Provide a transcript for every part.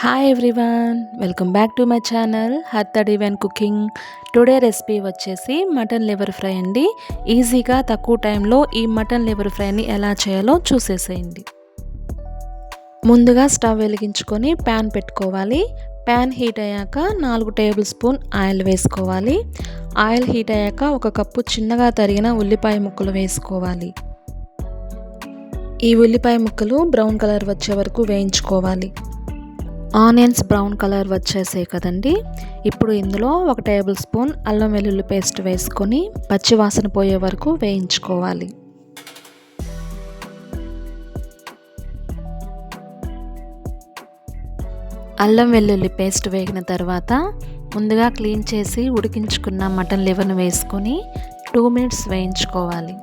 Hi everyone welcome back to my channel హర్తడ్ వెన్ cooking today recipe వచ్చేసి mutton liver fry అండి. ఈజీగా తక్కువ టైంలో ఈ మటన్ లివర్ ఫ్రైని ఎలా చేయాలో చూసేసేయండి. ముందుగా స్టవ్ వెలిగించుకొని ప్యాన్ పెట్టుకోవాలి. ప్యాన్ హీట్ అయ్యాక నాలుగు టేబుల్ స్పూన్ ఆయిల్ వేసుకోవాలి. ఆయిల్ హీట్ అయ్యాక ఒక కప్పు చిన్నగా తరిగిన ఉల్లిపాయ ముక్కలు వేసుకోవాలి. ఈ ఉల్లిపాయ ముక్కలు బ్రౌన్ కలర్ వచ్చే వరకు వేయించుకోవాలి. ఆనియన్స్ బ్రౌన్ కలర్ వచ్చేసాయి కదండి. ఇప్పుడు ఇందులో ఒక టేబుల్ స్పూన్ అల్లం వెల్లుల్లి పేస్ట్ వేసుకొని పచ్చివాసన పోయే వరకు వేయించుకోవాలి. అల్లం వెల్లుల్లి పేస్ట్ వేగిన తర్వాత ముందుగా క్లీన్ చేసి ఉడికించుకున్న మటన్ లివర్ను వేసుకొని టూ మినిట్స్ వేయించుకోవాలి.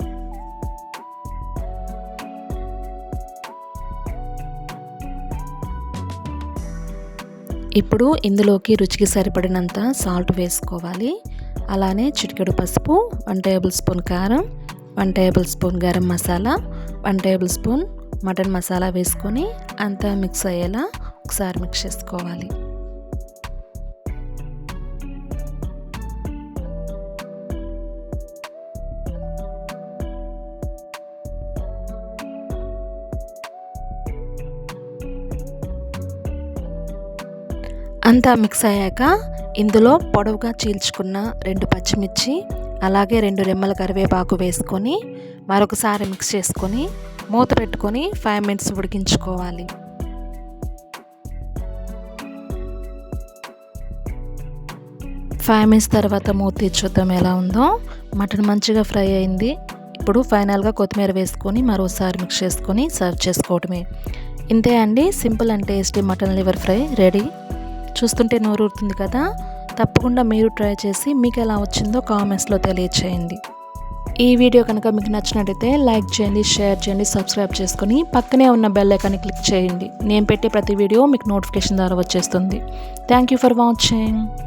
ఇప్పుడు ఇందులోకి రుచికి సరిపడినంత సాల్ట్ వేసుకోవాలి. అలానే చిటికెడు పసుపు వన్ టేబుల్ స్పూన్ కారం one table spoon garam masala one table spoon mutton masala వేసుకొని అంతా మిక్స్ అయ్యేలా ఒకసారి మిక్స్ చేసుకోవాలి. అంతా మిక్స్ అయ్యాక ఇందులో పొడవుగా చీల్చుకున్న రెండు పచ్చిమిర్చి అలాగే రెండు రెమ్మల కరివేపాకు వేసుకొని మరొకసారి మిక్స్ చేసుకొని మూత పెట్టుకొని ఫైవ్ మినిట్స్ ఉడికించుకోవాలి. ఫైవ్ మినిట్స్ తర్వాత మూత చూద్దాం ఎలా ఉందో. మటన్ మంచిగా ఫ్రై అయింది. ఇప్పుడు ఫైనల్గా కొత్తిమీర వేసుకొని మరోసారి మిక్స్ చేసుకొని సర్వ్ చేసుకోవటమే. ఇంతే అండి. Simple and tasty mutton liver fry. Ready? చూస్తుంటే నోరూరుతుంది కదా? తప్పకుండా మీరు ట్రై చేసి మీకు ఎలా వచ్చిందో కామెంట్స్లో తెలియచేయండి. ఈ వీడియో కనుక మీకు నచ్చినట్టయితే లైక్ చేయండి షేర్ చేయండి సబ్స్క్రైబ్ చేసుకొని పక్కనే ఉన్న బెల్ ఐకాన్ని క్లిక్ చేయండి. నేను పెట్టే ప్రతి వీడియో మీకు నోటిఫికేషన్ ద్వారా వచ్చేస్తుంది. Thank you for watching.